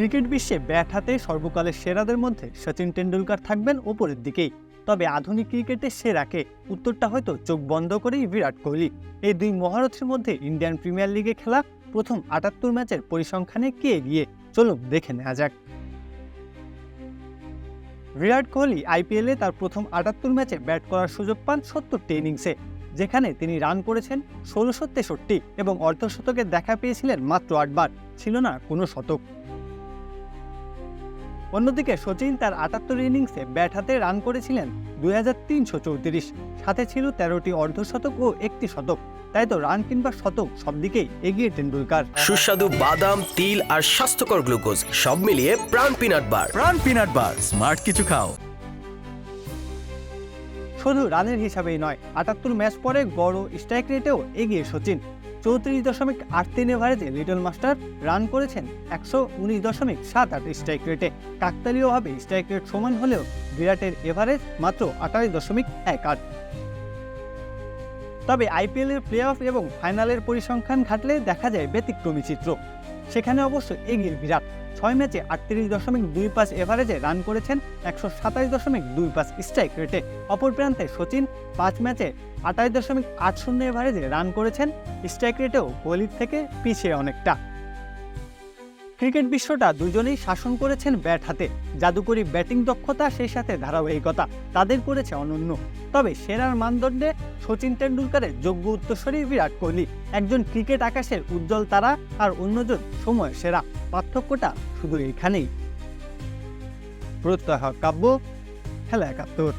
Cricket বিশ্বে bat হাতে সর্বকালের সেরাদের মধ্যে সচিন টেন্ডুলকার থাকবেন ওপরের দিকেই। তবে আধুনিক ক্রিকেটের সেরাকে উত্তরটা হয়তো চোখ বন্ধ করেই বিরাট কোহলি। এই দুই মহারথীর মধ্যে ইন্ডিয়ান প্রিমিয়ার লিগে খেলা প্রথম আটাত্তর ম্যাচের পরিসংখ্যানে কে এগিয়ে? চলুন দেখে নেওয়া যাক। বিরাট কোহলি আইপিএলে তার প্রথম আটাত্তর ম্যাচে ব্যাট করার সুযোগ পান সত্তরটি ইনিংসে, যেখানে তিনি রান করেছেন ষোলোশো তেষট্টি এবং অর্ধশতকের দেখা পেয়েছিলেন মাত্র আটবার, ছিল না কোনো শতক। অন্যদিকে সচিন তার আটাত্তর ইনিংসে ব্যাট হাতে রান করেছিলেন দুই হাজার তিনশো চৌত্রিশ। সাথে ছিল তেরোটি অর্ধশতক ও একটি শতক। তাই তো রান কিংবা শতক সব দিকেই এগিয়ে টেন্ডুলকার। সুস্বাদু বাদাম তিল আর স্বাস্থ্যকর গ্লুকোজ সব মিলিয়ে প্রাণ পিনাট বার। প্রাণ পিনাট বার স্মার্ট কিছু খাও। শুধু রানের হিসাবেই নয় আটাত্তর ম্যাচ পরে গড় স্ট্রাইক রেটেও এগিয়ে সচিন। চৌত্রিশ দশমিক আট তিন এভারেজে লিটল মাস্টার রান করেছেন একশো উনিশ দশমিক সাত আট স্ট্রাইক রেটে কাকতালীয়ভাবে স্ট্রাইক রেট সমান হলেও বিরাটের এভারেজ মাত্র আঠাশ দশমিক এক আট। তবে আইপিএলের প্লে অফ এবং ফাইনালের পরিসংখ্যান ঘাটলে দেখা যায় ব্যতিক্রমী চিত্র। সেখানে অবশ্য এগিয়ে বিরাট। ছয় ম্যাচে আটত্রিশ দশমিক দুই পাঁচ এভারেজে রান করেছেন একশো সাতাশ দশমিক দুই পাঁচ স্ট্রাইক রেটে। অপর প্রান্তে সচিন পাঁচ ম্যাচে আটাশ দশমিক আট শূন্য এভারেজে রান করেছেন। স্ট্রাইক রেটেও কোহলির থেকে পিছিয়ে অনেকটা। ক্রিকেট বিশ্বটা দুজনেই শাসন করেছেন ব্যাট হাতে। জাদুকরি ব্যাটিং দক্ষতা সেই সাথে ধারাবাহিকতা, তাদের করেছে অনন্য। তবে সেরার মানদণ্ডে সচিন টেন্ডুলকারের যোগ্য উত্তরসূরি বিরাট কোহলি। একজন ক্রিকেট আকাশের উজ্জ্বল তারা আর অন্যজন সময় সেরা। পার্থক্যটা শুধু এখানেই। প্রত্যয় কাব্য, খেলা একাত্তর।